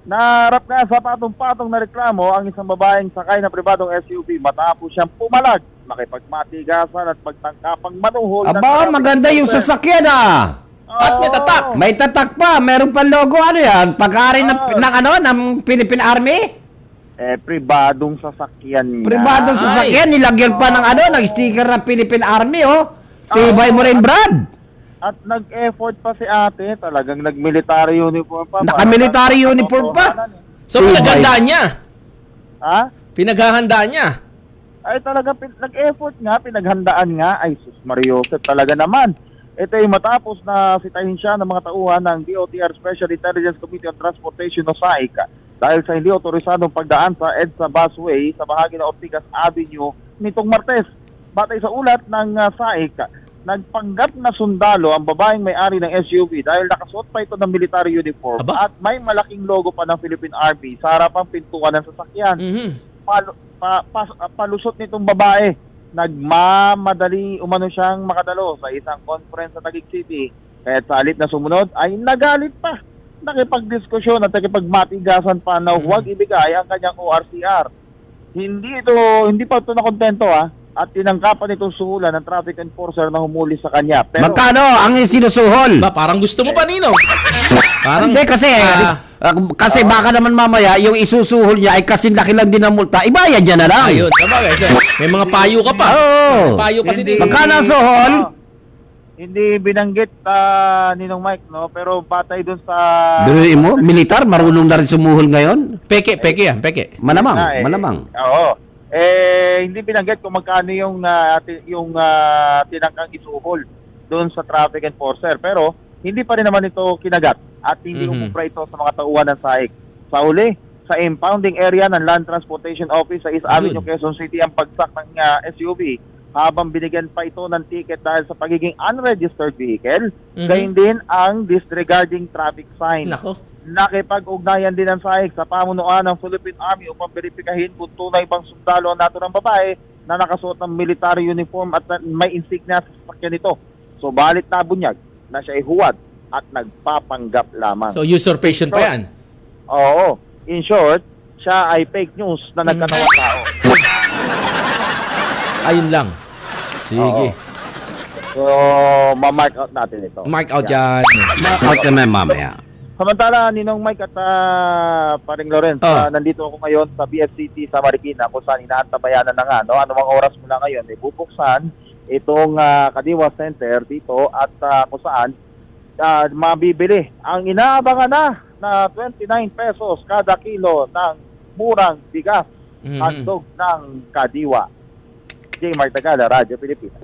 Narap nga sa patong-patong na reklamo ang isang babaeng sakay na pribadong SUV matapos siyang pumalag, makipagmatigasan at pagtangkapang manuhol. ng Aba, maganda yung sasakyan ah. At may tatak. May tatak pa, meron pa logo ano yan? Pagkari ng, Ah. ng ano, ng Philippine Army? Eh, pribadong sasakyan nga. Pribadong sasakyan, nilagyan pa ng ano, ng sticker ng Philippine Army oh. Tibay mo rin, Brad. At nag-effort pa si ate, talagang nag-military uniform pa. Naka-military Para- uniform pa? So, Tibay. pinaghandaan niya. Ha? Pinaghahandaan niya. Ay talaga pin- nag-effort nga, pinaghandaan nga. Ay sus Mariosep talaga naman. Ito ay matapos na sitahin siya ng mga tauhan ng DOTR Special Intelligence Committee on Transportation o SAIC dahil sa hindi otorisadong pagdaan sa EDSA busway sa bahagi ng Ortigas Avenue nitong Martes. Batay sa ulat ng uh, SAIC, nagpanggap na sundalo ang babaeng may-ari ng SUV dahil nakasuot pa ito ng military uniform Aba. at may malaking logo pa ng Philippine Army sa harapang pintuan ng sasakyan Mhm. palu- pa, ah, palusot nitong babae. Nagmamadali umano siyang makadalo sa isang conference sa Taguig City. Kaya sa halip na sumunod ay nagalit pa. Nakipagdiskusyon at nakipagmatigasan pa na huwag ibigay ang kanyang ORCR. Hindi ito, hindi pa ito nakontento ah. At tinangkapan itong suhulan ng traffic enforcer na humuli sa kanya. Pero Magkano ang sinusuhol? Ba, parang gusto mo pa, Nino. Parang, Hindi kasi, Ah, ah, kasi baka naman mamaya yung isusuhol niya ay kasi laki lang din ang multa. Ibayad niya na lang. ayun, sabagay. sir. May mga payo ka pa. Oo. May payo pa si Hindi. Nino. Magkano ang suhol? Ah, hindi binanggit ah, Ninong Mike, no? Pero batay dun sa... Biruin mo, militar, marunong na rin sumuhol ngayon. Peke, peke yan, peke. Malamang, Na, eh. malamang. Oo. Eh, hindi binanggit kung magkano yung, ti- yung ah, tinangkang isuhol doon sa traffic enforcer. Pero, hindi pa rin naman ito kinagat at hindi Mhm. umupra ito sa mga tauhan ng SAIC. Sa uli, sa impounding area ng Land Transportation Office sa East Ayun. Avenue, Quezon City ang pagsak ng ah, SUV habang binigyan pa ito ng ticket dahil sa pagiging unregistered vehicle. Mhm. Gayun din ang disregarding traffic sign Nako. Nakipag-ugnayan din ng SAIC sa pamunuan ng Philippine Army upang beripikahin kung tunay bang sundalo ang nato ng babae na nakasuot ng military uniform at may insignia sa sasakyan nito. So balit na bunyag na siya ay huwad at nagpapanggap lamang. So, usurpation pa yan. Oo. In short, siya ay fake news na nagkatawang tao. Ayun lang. Sige. So, ma-mark out natin ito. Mark out Yan. yan. Out ka na mamaya. Samantala, Ninong Mike at ah, paring Lawrence, Ah. ah, nandito ako ngayon sa BFCT sa Marikina kung saan inaantabayanan na nga. No? Anumang oras mula ngayon, ay bubuksan itong ah, Kadiwa Center dito at ah, kung saan ah, mabibili ang inaabangan na na 29 pesos kada kilo ng murang bigas Mhm. hotdog ng Kadiwa. J. Martagala, Radyo Pilipinas.